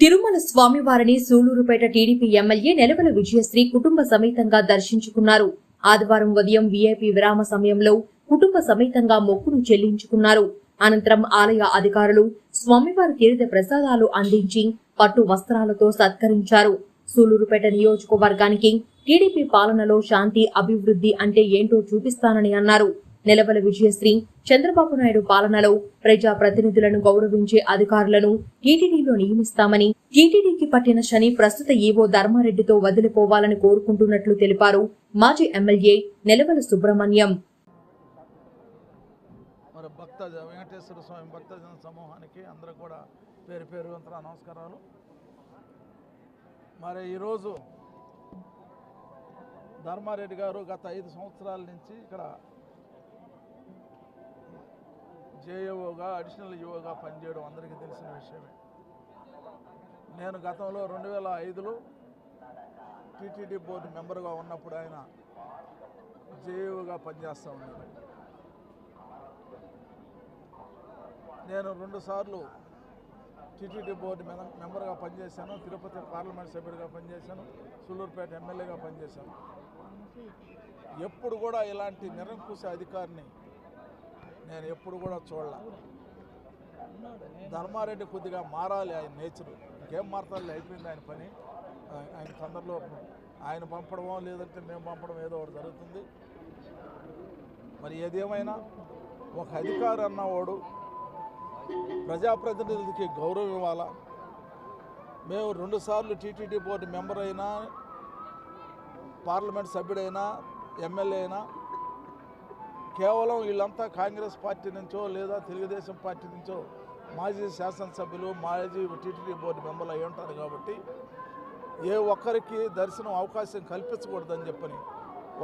తిరుమల స్వామివారిని Sullurpeta TDP MLA Nelavala Vijayasree కుటుంబ సమేతంగా దర్శించుకున్నారు. ఆదివారం ఉదయం వీఐపీ విరామ సమయంలో కుటుంబ సమేతంగా మొక్కును చెల్లించుకున్నారు. అనంతరం ఆలయ అధికారులు స్వామివారి తీర్థ ప్రసాదాలు అందించి పట్టు వస్త్రాలతో సత్కరించారు. సూలూరుపేట నియోజకవర్గానికి టీడీపీ పాలనలో శాంతి అభివృద్ధి అంటే ఏంటో చూపిస్తానని అన్నారు. నిలవల విజయశ్రీ చంద్రబాబు నాయుడు పాలనలో ప్రజా ప్రతినిధులను గౌరవించే అధికారులను టీటీడీలో నియమిస్తామని టీటీడీకి పట్టిన శని ప్రస్తుత ఈవో ధర్మారెడ్డితో వదిలిపోవాలని కోరుకుంటున్నట్లు తెలిపారు మాజీ ఎమ్మెల్యే నిలవల సుబ్రహ్మణ్యం. భక్త వెంకటేశ్వర స్వామి భక్తజన సమూహానికి అందరూ కూడా పేరు పేరు నమస్కారాలు. మరి ఈరోజు ధర్మారెడ్డి గారు గత ఐదు సంవత్సరాల నుంచి ఇక్కడ జేఏఓగా అడిషనల్ ఈఓగా పనిచేయడం అందరికీ తెలిసిన విషయమే. నేను గతంలో రెండు వేల ఐదులో టీటీడీ బోర్డు మెంబర్గా ఉన్నప్పుడు ఆయన జేఏఓగా పనిచేస్తూ ఉన్నాను నేను రెండుసార్లు టీటీడీ బోర్డు మెం- మెంబర్గా పనిచేశాను. తిరుపతి పార్లమెంట్ సభ్యుడిగా పనిచేశాను. సూళ్ళూరుపేట ఎమ్మెల్యేగా పనిచేశాను. ఎప్పుడు కూడా ఇలాంటి నిరంకుశ అధికారిని నేను ఎప్పుడు కూడా చూడాల. ధర్మారెడ్డి కొద్దిగా మారాలి ఆయన నేచర్. ఇంకేం మారతాలి అయిపోయింది ఆయన పని. ఆయన తొందరలో ఆయన పంపడమో లేదంటే మేము పంపడం ఏదో ఒకటి జరుగుతుంది. మరి ఏదేమైనా ఒక అధికారి అన్నవాడు ప్రజాప్రతినిధులకి గౌరవం ఇవ్వాలా? మేము రెండుసార్లు టీటీడీ బోర్డు మెంబర్ అయినా పార్లమెంట్ సభ్యుడైనా ఎమ్మెల్యే అయినా కేవలం వీళ్ళంతా కాంగ్రెస్ పార్టీ నుంచో లేదా తెలుగుదేశం పార్టీ నుంచో మాజీ శాసనసభ్యులు మాజీ టీటీడీ బోర్డు మెంబర్లు అయి ఉంటారు కాబట్టి ఏ ఒక్కరికి దర్శనం అవకాశం కల్పించకూడదని చెప్పని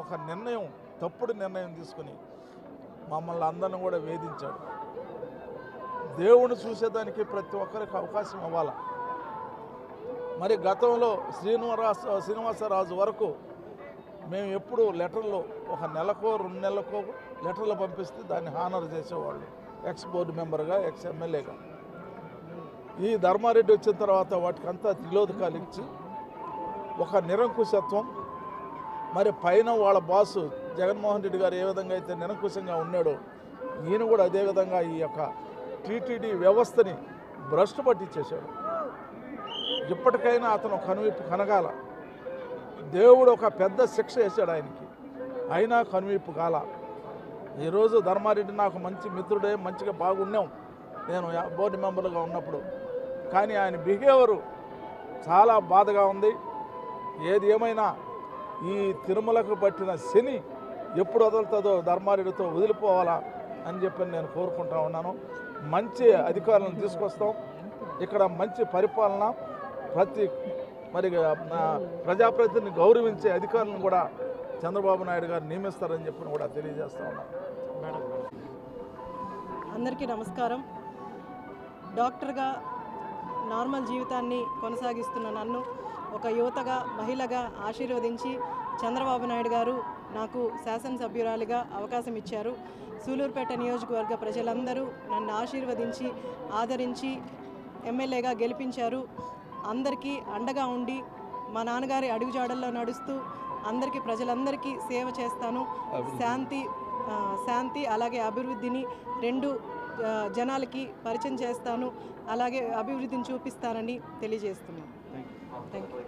ఒక నిర్ణయం తప్పుడు నిర్ణయం తీసుకుని మమ్మల్ని అందరిని కూడా వేధించాడు. దేవుణ్ణి చూసేదానికి ప్రతి ఒక్కరికి అవకాశం ఇవ్వాలి? మరి గతంలో శ్రీనివాస శ్రీనివాసరాజు వరకు మేము ఎప్పుడు లెటర్లు ఒక నెలకో రెండు నెలలకో లెటర్లు పంపిస్తే దాన్ని హానర్ చేసేవాళ్ళు. ఎక్స్ బోర్డు మెంబర్గా ఎక్స్ ఎమ్మెల్యేగా. ఈ ధర్మారెడ్డి వచ్చిన తర్వాత వాటికంతా తిలోదకాలు ఇచ్చి ఒక నిరంకుశత్వం మరి పైన వాళ్ళ బాసు జగన్మోహన్ రెడ్డి గారు ఏ విధంగా అయితే నిరంకుశంగా ఉన్నాడో ఈయన కూడా అదేవిధంగా ఈ యొక్క టీటీడీ వ్యవస్థని భ్రష్టు పట్టించేశాడు. ఇప్పటికైనా అతను కనువిప్పు కనగాల. దేవుడు ఒక పెద్ద శిక్ష వేశాడు ఆయనకి. అయినా కనువిప్పు కాల. ఈరోజు ధర్మారెడ్డి నాకు మంచి మిత్రుడే మంచిగా బాగున్నాం. నేను బోర్డు మెంబర్గా ఉన్నప్పుడు. కానీ ఆయన బిహేవియరు చాలా బాధగా ఉంది. ఏది ఏమైనా ఈ తిరుమలకు పట్టిన శని ఎప్పుడు వదులుతుందో ధర్మారెడ్డితో వదిలిపోవాలా అని చెప్పి నేను కోరుకుంటా ఉన్నాను. మంచి అధికారులను తీసుకొస్తాం. ఇక్కడ మంచి పరిపాలన ప్రతి మరి ఆ, ప్రజాప్రతినిధిని గౌరవించే అధికారులను కూడా చంద్రబాబు నాయుడు గారు నియమిస్తారని చెప్పి కూడా తెలియజేస్తా ఉన్నాను అందరికీ నమస్కారం. డాక్టర్గా నార్మల్ జీవితాన్ని కొనసాగిస్తున్న నన్ను ఒక యువతగా మహిళగా ఆశీర్వదించి చంద్రబాబు నాయుడు గారు నాకు శాసనసభ్యురాలిగా అవకాశం ఇచ్చారు. సూలూరుపేట నియోజకవర్గ ప్రజలందరూ నన్ను ఆశీర్వదించి ఆదరించి ఎమ్మెల్యేగా గెలిపించారు. అందరికీ అండగా ఉండి మా నాన్నగారి అడుగుజాడల్లో నడుస్తూ అందరికీ ప్రజలందరికీ సేవ చేస్తాను. శాంతి శాంతి అలాగే అభివృద్ధిని రెండు జనాలకి పరిచయం చేస్తాను. అలాగే అభివృద్ధిని చూపిస్తానని తెలియజేస్తున్నాను. Thank you